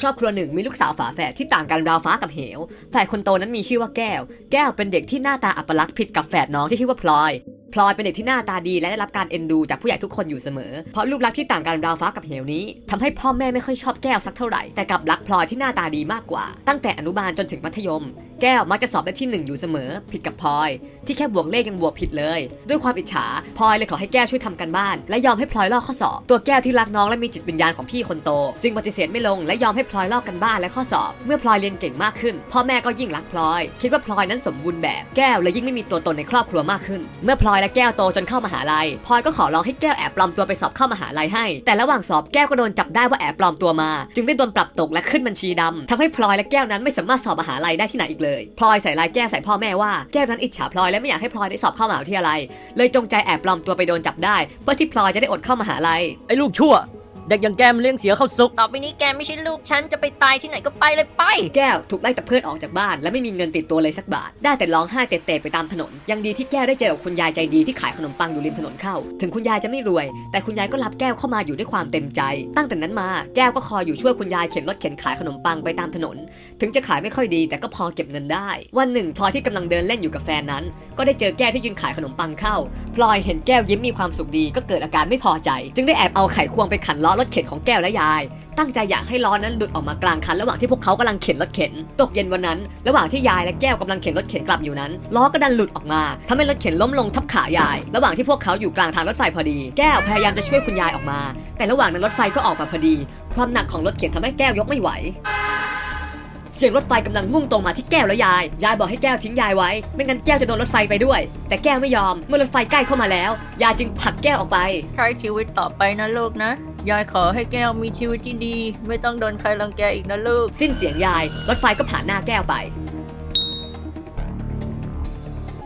ครอบครัวหนึ่งมีลูกสาวฝาแฝดที่ต่างกันราวฟ้ากับเหวฝ่ายคนโตนั้นมีชื่อว่าแก้ว แก้วเป็นเด็กที่หน้าตาอัปลักษณ์ผิดกับแฝดน้องที่ชื่อว่าพลอย พลอยเป็นเด็กที่หน้าตาดีและได้รับการเอ็นดูจากผู้ใหญ่ทุกคนอยู่เสมอ เพราะรูปลักษณ์ที่ต่างกันราวฟ้ากับเหวนี้ทำให้พ่อแม่ไม่ค่อยชอบแก้วสักเท่าไหร่ แต่กลับรักพลอยที่หน้าตาดีมากกว่า ตั้งแต่อนุบาลจนถึงมัธยม แก้วมักจะสอบได้ที่หนึ่งอยู่เสมอ ผิดกับพลอย ที่แค่บวกเลขยังบวกผิดเลย ด้วยความอิจฉาพลอยเลยขอให้แก้วช่วยทำกันบ้าน และยอมให้พลอยลอกข้อสอบ ตัวแก้วที่รักน้องและมีจิตวิญญาณของพี่คนโต จึงปฏิเสธไม่ลงและยอมให้พลอยลอกกันบ้านและข้อสอบ เมื่อพลอยเรียนเก่งมากขึ้น พ่อแม่ก็ยิ่งรักพลอย คิดว่าพลอยนั้นสมบูรณ์แบบแก้วเลยยิ่งไม่มีตัวตนในครอบครัวมากขึ้น เมื่อพลอยอยและแก้วโตจนเข้ามหาลัยพลอยก็ขอร้องให้แก้วแอบปลอมตัวไปสอบเข้ามหาลัยให้ แต่ระหว่างสอบแก้วก็โดนจับได้ว่าแอบปลอมตัวมา จึงได้โดนปรับตกและขึ้นบัญชีดำทำให้พลอยและแก้วนั้นไม่สามารถสอบมหาลัยได้ที่ไหนอีกเลยพลอยใส่ลายแก้วใส่พ่อแม่ว่าแก้วนั้นอิจฉาพลอยและไม่อยากให้พลอยได้สอบเข้ามหาวิทยาลัยเลยจงใจแอบปลอมตัวไปโดนจับได้เพื่อที่พลอยจะได้อดเข้ามหาลัยไอ้ลูกชั่ว เด็กอย่างแกมนเลี้ยงเสียเข้าสุก ต่อไปนี้แกไม่ใช่ลูกฉันจะไปตายที่ไหนก็ไปเลยไป แก้วถูกไล่จากเพื่อนออกจากบ้าน และไม่มีเงินติดตัวเลยสักบาท ได้แต่ร้องไห้เตะๆไปตามถนน ยังดีที่แก้วได้เจอกับคุณยายใจดีที่ขายขนมปังอยู่ริมถนนเข้า ถึงคุณยายจะไม่รวย แต่คุณยายก็รับแก้วเข้ามาอยู่ด้วยความเต็มใจ ตั้งแต่นั้นมาแก้วก็คอยอยู่ช่วยคุณยายเข็นรถเข็นขายขนมปังไปตามถนน ถึงจะขายไม่ค่อยดี แต่ก็พอเก็บเงินได้ วันหนึ่งพลอยที่กำลังเดินเล่นอยู่กับแฟนนั้น ก็ได้เจอแก้วที่ยืนขายขนมปังเข้าพลอยเห็นแก้วยิ้มมีความสุขดีก็เกิดอาการไม่พอใจ จึงได้แอบเอาไขควงไปขันล้อรถเข็นของแก้วและยาย ตั้งใจอยากให้ล้อนั้นหลุดออกมากลางคันระหว่างที่พวกเขากำลังเข็นรถเข็น ตกเย็นวันนั้น ระหว่างที่ยายและแก้วกำลังเข็นรถเข็นกลับอยู่นั้นล้อก็ดันหลุดออกมาทำให้รถเข็นล้มลงทับขายาย ระหว่างที่พวกเขาอยู่กลางทางรถไฟพอดี แก้วพยายามจะช่วยคุณยายออกมา แต่ระหว่างนั้นรถไฟก็ออกมาพอดี ความหนักของรถเข็นทำให้แก้วยกไม่ไหวเสียงรถไฟกำลังมุ่งตรงมาที่แก้วและยาย ยายบอกให้แก้วทิ้งยายไว้ ไม่งั้นแก้วจะโดนรถไฟไปด้วย แต่แก้วไม่ยอม เมื่อรถไฟใกล้เข้ามาแล้ว ยายจึงผลักแก้วออกไป ใช้ชีวิตต่อไปนะลูกนะ ยายขอให้แก้วมีชีวิตที่ดี ไม่ต้องโดนใครรังแกอีกนะลูก สิ้นเสียงยาย รถไฟก็ผ่านหน้าแก้วไป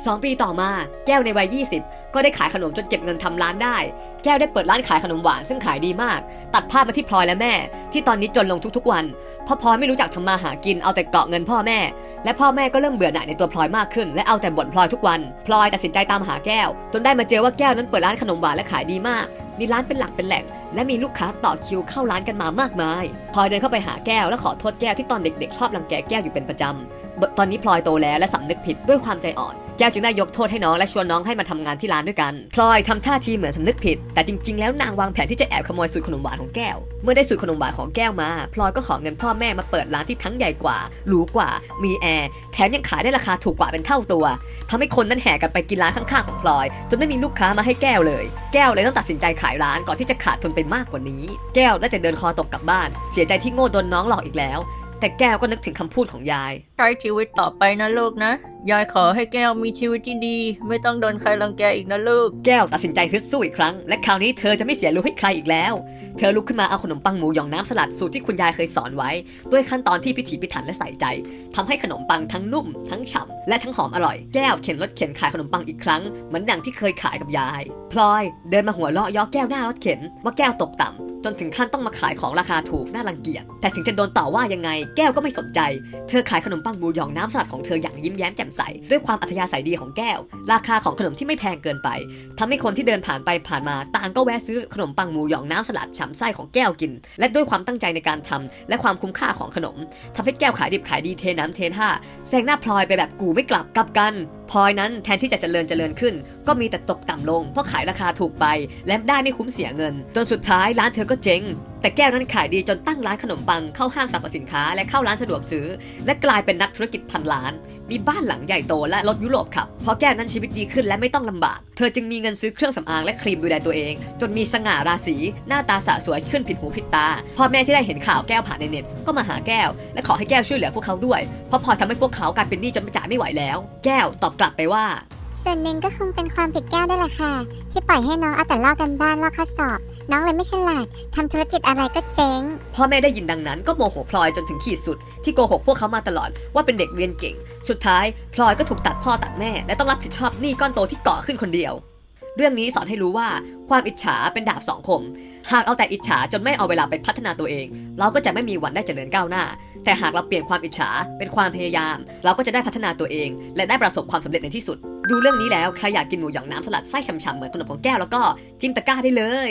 สองปีต่อมา แก้วในวัย 20 ก็ได้ขายขนมจนเก็บเงินทำร้านได้ แก้วได้เปิดร้านขายขนมหวานซึ่งขายดีมาก ตัดภาพมาที่พลอยและแม่ ที่ตอนนี้จนลงทุกๆวัน เพราะพลอยไม่รู้จักทำมาหากินเอาแต่เกาะเงินพ่อแม่ และพ่อแม่ก็เริ่มเบื่อหน่ายในตัวพลอยมากขึ้น และเอาแต่บ่นพลอยทุกวันพลอยตัดสินใจตามหาแก้ว จนได้มาเจอว่าแก้วนั้นเปิดร้านขนมหวานและขายดีมาก มีร้านเป็นหลักเป็นแหล่งและมีลูกค้าต่อคิวเข้าร้านกันมามากมายพลอยเดินเข้าไปหาแก้วและขอโทษแก้วที่ตอนเด็กๆ ชอบรังแกแก้วอยู่เป็นประจำตอนนี้พลอยโตแล้วและสำนึกผิดด้วยความใจอ่อน แก้วจึงได้ยกโทษให้น้องและชวนน้องให้มาทำงานที่ร้านด้วยกันพลอยทำท่าทีเหมือนสำนึกผิด แต่จริง ๆ แล้วนางวางแผนที่จะแอบขโมยสูตรขนมหวานของแก้ว เมื่อได้สูตรขนมหวานของแก้วมาพลอยก็ขอเงินพ่อแม่มาเปิดร้านที่ทั้งใหญ่กว่าหรูกว่า มีแอร์แถมยังขายได้ราคาถูกกว่าเป็นเท่าตัวทำให้คนนั้นแห่กันไปกินร้านข้างๆของพลอย จนไม่มีลูกค้ามาให้แก้วเลย แก้วเลยต้องตัดสินใจขายร้านก่อนที่จะขาดทุนไปมากกว่านี้ แก้วได้แต่เดินคอตกกลับบ้าน เสียใจที่โง่โดนน้องหลอกอีกแล้ว แต่แก้วก็นึกถึงคำพูดของยาย ใช้ชีวิตต่อไปนะลูกนะ ยายขอให้แก้วมีชีวิตที่ดี ไม่ต้องโดนใครรังแกอีกนะลูก แก้วตัดสินใจฮึดสู้อีกครั้ง และคราวนี้เธอจะไม่เสียรู้ให้ใครอีกแล้ว เธอลุกขึ้นมาเอาขนมปังหมูหยองน้ำสลัดสูตรที่คุณยายเคยสอนไว้ ด้วยขั้นตอนที่พิถีพิถันและใส่ใจทำให้ขนมปังทั้งนุ่ม ทั้งฉ่ำและทั้งหอมอร่อย แก้วเข็นรถเข็นขายขนมปังอีกครั้งเหมือนดังที่เคยขายกับยาย พลอยเดินมาหัวเราะย่อแก้วหน้ารถเข็น ว่าแก้วตกต่ำจนถึงขั้นต้องมาขายของราคาถูกน่ารังเกียจแต่ถึงจะโดนต่อว่ายังไง แก้วก็ไม่สนใจ เธอขายขนมปังหมูหยองน้ำสลัดของเธออย่างยิ้มแย้มแจ่มใส ด้วยความอัธยาศัยดีของแก้ว ราคาของขนมที่ไม่แพงเกินไปทำให้คนที่เดินผ่านไปผ่านมาต่างก็แวะซื้อขนมปังหมูหยองน้ำสลัดฉ่ำไส้ของแก้วกิน และด้วยความตั้งใจในการทำและความคุ้มค่าของขนมทำให้แก้วขายดิบขายดีเทน้ำเทท่าแซงหน้าพลอยไปแบบกูไม่กลับกลับกัน พลอยนั้นแทนที่จะเจริญเจริญขึ้น ก็มีแต่ตกต่ำลง เพราะขายราคาถูกไป และได้ไม่คุ้มเสียเงิน จนสุดท้ายร้านเธอก็เจ๊ง แต่แก้วนั้นขายดีจนตั้งร้านขนมปังเข้าห้างสรรพสินค้า และเข้าร้านสะดวกซื้อ และกลายเป็นนักธุรกิจพันล้าน มีบ้านหลังใหญ่โตและรถยุโรปขับเพราะแก้วนั้นชีวิตดีขึ้นและไม่ต้องลำบาก เธอจึงมีเงินซื้อเครื่องสำอางและครีมดูแลตัวเอง จนมีสง่าราศีหน้าตาสะสวยขึ้นผิดหูผิดตาพ่อแม่ที่ได้เห็นข่าวแก้วผ่านในเน็ตก็มาหาแก้ว และขอให้แก้วช่วยเหลือพวกเขาด้วยเพราะพอทำให้พวกเขากลายเป็นหนี้จนจ่ายไม่ไหวแล้ว แก้วตอบกลับไปว่า ส่วนหนึ่งก็คงเป็นความผิดแก้วด้วยล่ะค่ะ ที่ปล่อยให้น้องเอาแต่ลอกกันบ้านลอกข้อสอบ น้องเลยไม่ฉลาดทำธุรกิจอะไรก็เจ๊ง พ่อแม่ได้ยินดังนั้นก็โมโหพลอยจนถึงขีดสุด ที่โกหกพวกเขามาตลอดว่าเป็นเด็กเรียนเก่ง สุดท้ายพลอยก็ถูกตัดพ่อตัดแม่ และต้องรับผิดชอบหนี้ก้อนโตที่เกาะขึ้นคนเดียว เรื่องนี้สอนให้รู้ว่าความอิจฉาเป็นดาบสองคม หากเอาแต่อิจฉาจนไม่เอาเวลาไปพัฒนาตัวเอง เราก็จะไม่มีวันได้เจริญก้าวหน้า แต่หากเราเปลี่ยนความอิจฉาเป็นความพยายาม เราก็จะได้พัฒนาตัวเอง และได้ประสบความสำเร็จในที่สุด ดูเรื่องนี้แล้วใครอยากกินหมูหยองน้ำสลัดไส้ฉ่ำๆเหมือนขนมของแก้วแล้วก็จิ้มตะกร้าได้เลย